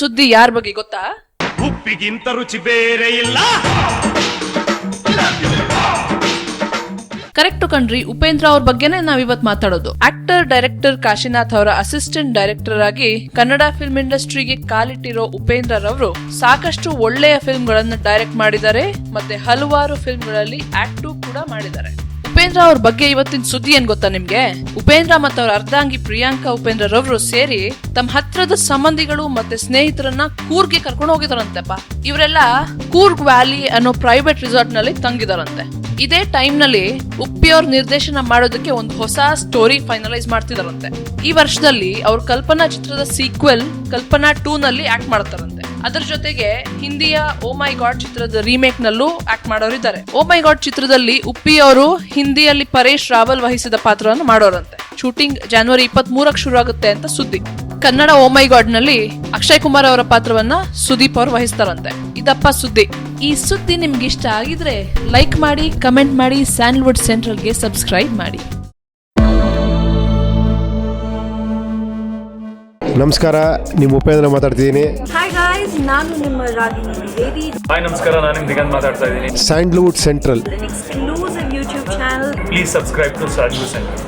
ಸುದ್ದಿ ಯಾರ ಬಗ್ಗೆ ಗೊತ್ತಾ? ಉಪ್ಪಿಗಿಂತ ರುಚಿ ಬೇರೆ ಇಲ್ಲ. ಕರೆಕ್ಟ್ ಕಣ್ರಿ ಉಪೇಂದ್ರ ಅವ್ರ ಬಗ್ಗೆನೇ ನಾವ್ ಇವತ್ ಮಾತಾಡೋದು. ಆಕ್ಟರ್ ಡೈರೆಕ್ಟರ್ ಕಾಶಿನಾಥ್ ಅವರ ಅಸಿಸ್ಟೆಂಟ್ ಡೈರೆಕ್ಟರ್ ಆಗಿ ಕನ್ನಡ ಫಿಲ್ಮ್ ಇಂಡಸ್ಟ್ರಿಗೆ ಕಾಲಿಟ್ಟಿರೋ ಉಪೇಂದ್ರ ರವರು ಸಾಕಷ್ಟು ಒಳ್ಳೆಯ ಫಿಲ್ಮ್ ಗಳನ್ನ ಡೈರೆಕ್ಟ್ ಮಾಡಿದ್ದಾರೆ ಮತ್ತೆ ಹಲವಾರು ಫಿಲ್ಮ್ಗಳಲ್ಲಿ ಆಕ್ಟು ಕೂಡ ಮಾಡಿದ್ದಾರೆ. ಉಪೇಂದ್ರ ಅವ್ರ ಬಗ್ಗೆ ಇವತ್ತಿನ ಸುದ್ದಿ ಏನ್ ಗೊತ್ತಾ ನಿಮ್ಗೆ? ಉಪೇಂದ್ರ ಮತ್ತು ಅವ್ರ ಅರ್ಧಾಂಗಿ ಪ್ರಿಯಾಂಕಾ ಉಪೇಂದ್ರ ರವರು ಸೇರಿ ತಮ್ಮ ಹತ್ರದ ಸಂಬಂಧಿಗಳು ಮತ್ತೆ ಸ್ನೇಹಿತರನ್ನ ಕೂರ್ಗೆ ಕರ್ಕೊಂಡು ಹೋಗಿದಾರಂತೆಪ್ಪ. ಇವರೆಲ್ಲ ಕೂರ್ಗ್ ವ್ಯಾಲಿ ಅನ್ನೋ ಪ್ರೈವೇಟ್ ರಿಸಾರ್ಟ್ನಲ್ಲಿ ತಂಗಿದಾರಂತೆ. ಇದೇ ಟೈಮ್ನಲ್ಲಿ ಉಪ್ಪಿಯವ್ರ ನಿರ್ದೇಶನ ಮಾಡೋದಕ್ಕೆ ಒಂದು ಹೊಸ ಸ್ಟೋರಿ ಫೈನಲೈಸ್ ಮಾಡ್ತಿದಾರಂತೆ. ಈ ವರ್ಷದಲ್ಲಿ ಅವ್ರ ಕಲ್ಪನಾ ಚಿತ್ರದ ಸೀಕ್ವೆಲ್ ಕಲ್ಪನಾ ಟೂ ನಲ್ಲಿ ಆಕ್ಟ್ ಮಾಡ್ತಾರಂತೆ. ಅದರ ಜೊತೆಗೆ ಹಿಂದಿಯ ಓ ಮೈ ಗಾಡ್ ಚಿತ್ರದ ರೀಮೇಕ್ ನಲ್ಲೂ ಆಕ್ಟ್ ಮಾಡೋರಿದ್ದಾರೆ. ಓ ಮೈ ಗಾಡ್ ಚಿತ್ರದಲ್ಲಿ ಉಪ್ಪಿ ಅವರು ಹಿಂದಿಯಲ್ಲಿ ಪರೇಶ್ ರಾವಲ್ ವಹಿಸಿದ ಪಾತ್ರವನ್ನು ಮಾಡೋರಂತೆ. ಶೂಟಿಂಗ್ ಜನವರಿ ಇಪ್ಪತ್ತ್ ಮೂರಕ್ಕೆ ಶುರು ಆಗುತ್ತೆ ಅಂತ ಸುದ್ದಿ. ಕನ್ನಡ ಓ ಮೈ ಗಾಡ್ನಲ್ಲಿ ಅಕ್ಷಯ್ ಕುಮಾರ್ ಅವರ ಪಾತ್ರವನ್ನ ಸುದೀಪ್ ಅವರು ವಹಿಸ್ತಾರಂತೆ. ಇದಪ್ಪ ಸುದ್ದಿ. ಈ ಸುದ್ದಿ ನಿಮ್ಗೆ ಇಷ್ಟ ಆಗಿದ್ರೆ ಲೈಕ್ ಮಾಡಿ, ಕಮೆಂಟ್ ಮಾಡಿ ಸ್ಯಾನ್ಲ್ವುಡ್ ಸೆಂಟ್ರಲ್ಗೆ ಸಬ್ಸ್ಕ್ರೈಬ್ ಮಾಡಿ. ನಮಸ್ಕಾರ ನಿಮ್ಮ ಉಪೇಂದ್ರ ಮಾತಾಡ್ತಿದ್ದೀನಿ. ಹಾಯ್ ಗಾಯ್ಸ್ ನಾನು ನಿಮ್ಮ ರಾಗಿಣಿ ದ್ವಿವೇದಿ ಹಾಯ್ ನಮಸ್ಕಾರ ನಾನು ನಿಮ್ ದಿಗಂತ್ ಮಾತಾಡ್ತಾ ಇದ್ದೀನಿ. Sandalwood central. Exclusive YouTube channel please subscribe to Saju centre